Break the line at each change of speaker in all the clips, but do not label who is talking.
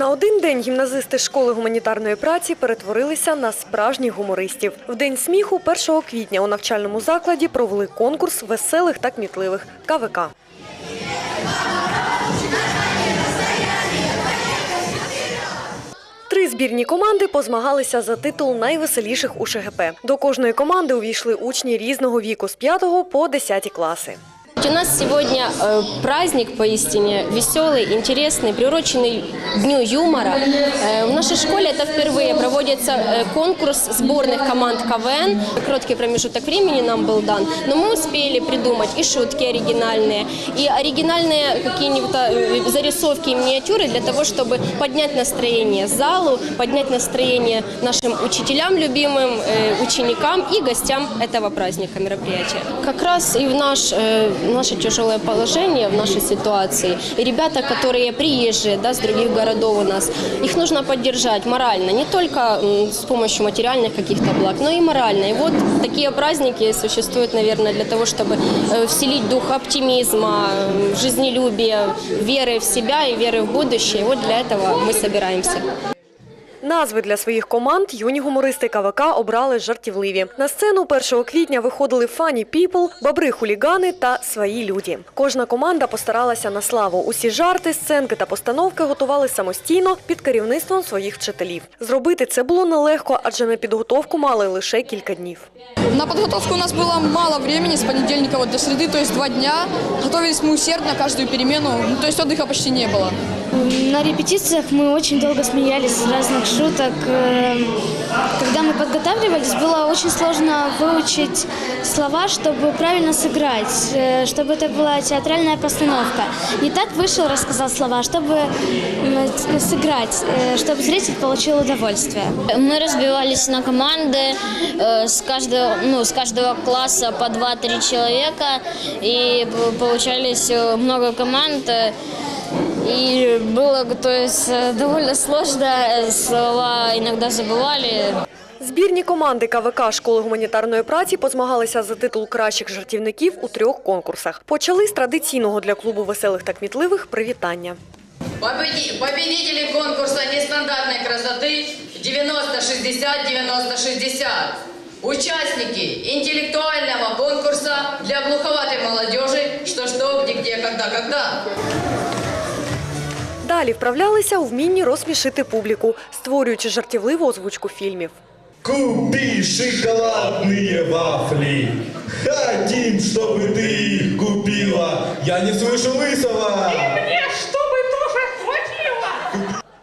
На один день гімназисти школи гуманітарної праці перетворилися на справжніх гумористів. В день сміху 1 квітня у навчальному закладі провели конкурс веселих та кмітливих КВК. Три збірні команди позмагалися за титул найвеселіших у ШГП. До кожної команди увійшли учні різного віку з 5 по 10 класи.
У нас сегодня э, праздник поистине веселый, интересный, приуроченный Дню юмора. Э, в нашей школе это впервые проводится э, конкурс сборных команд КВН. Короткий промежуток времени нам был дан, но мы успели придумать и шутки оригинальные, и оригинальные какие-нибудь зарисовки и миниатюры для того, чтобы поднять настроение залу, поднять настроение нашим учителям любимым, ученикам и гостям этого праздника, мероприятия. Как раз и в наш, наше тяжелое положение, в нашей ситуации, и ребята, которые приезжие да, с других городов у нас, их нужно поддержать морально, не только м, с помощью материальных каких-то благ, но и морально. И вот такие праздники существуют, наверное, для того, чтобы э, вселить дух оптимизма, э, жизнелюбия, веры в себя и веры в будущее. И вот для этого мы собираемся.
Назви для своїх команд юні гумористи КВК обрали жартівливі. На сцену 1 квітня виходили фані піпл, бабри хулігани та свої люди. Кожна команда постаралася на славу. Усі жарти, сценки та постановки готували самостійно під керівництвом своїх вчителів. Зробити це було нелегко, адже на підготовку мали лише кілька днів.
На подготовку у нас было мало времени с понедельника вот до среды, то есть два дня. Готовились мы усердно каждую перемену, ну, то есть отдыха почти не было.
На репетициях мы очень долго смеялись с разных шуток. Э, Когда мы подготавливались, было очень сложно выучить слова, чтобы правильно сыграть, э, чтобы это была театральная постановка. Не так вышел, рассказал слова, чтобы т- сыграть, э, чтобы зритель получил удовольствие.
Мы разбивались на команды э, с каждого, ну, с каждого класса по 2-3 человека. И п- получались э, много команд. э, И было то есть, э, довольно сложно. э, Слова иногда забывали.
Збірні команди КВК школи гуманітарної праці позмагалися за титул кращих жартівників у трьох конкурсах. Почали з традиційного для клубу веселих та кмітливих привітання.
Победи- Победители конкурса нестандартной красоты 90-60-90-60. Участники интеллектуального конкурса для глуховатой молодежи «Что-что, где, где, когда, когда».
Далі вправлялися у вмінні розсмішити публіку, створюючи жартівливу озвучку фільмів.
Купи шоколадные вафли. Хотим, чтобы ты их купила. Я не слышу лысого.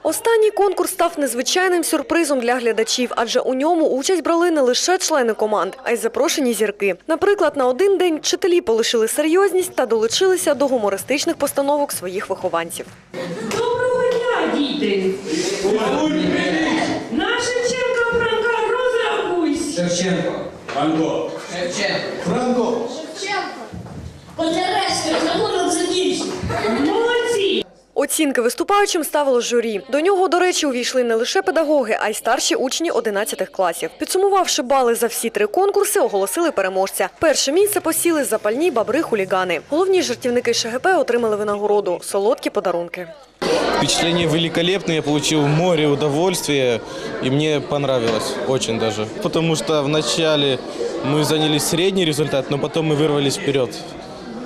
Останній конкурс став незвичайним сюрпризом для глядачів, адже у ньому участь брали не лише члени команд, а й запрошені зірки. Наприклад, на один день вчителі полишили серйозність та долучилися до гумористичних постановок своїх вихованців.
Доброго дня, діти! На Шевченка Франка розрахуйся!
Шевченко. Франко.
Франко.
Молодці!
Оцінки виступаючим ставило журі. До нього, до речі, увійшли не лише педагоги, а й старші учні 11 класів. Підсумувавши бали за всі три конкурси, оголосили переможця. Перше місце посіли запальні бабри-хулігани. Головні жартівники ШГП отримали винагороду солодкі подарунки.
Впечатление великолепное, я получил море удовольствия, и мне понравилось, очень даже. Потому что вначале мы заняли средний результат, но потом мы вырвались вперед.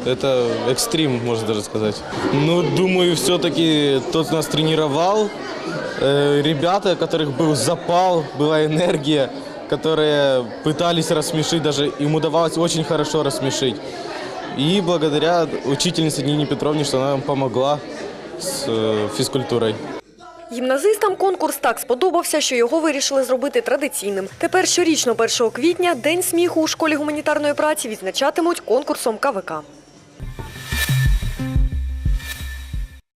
Это экстрим, можно даже сказать. Ну, думаю, все-таки тот нас тренировал. Э, ребята, у которых был запал, была энергия, которые пытались рассмешить, даже им удавалось очень хорошо рассмешить. И благодаря учительнице Нине Петровне, что она нам помогла с э, физкультурой.
Гімназистам конкурс так сподобався, що його вирішили зробити традиційним. Тепер щорічно 1 квітня День сміху у школі гуманітарної праці відзначатимуть конкурсом КВК.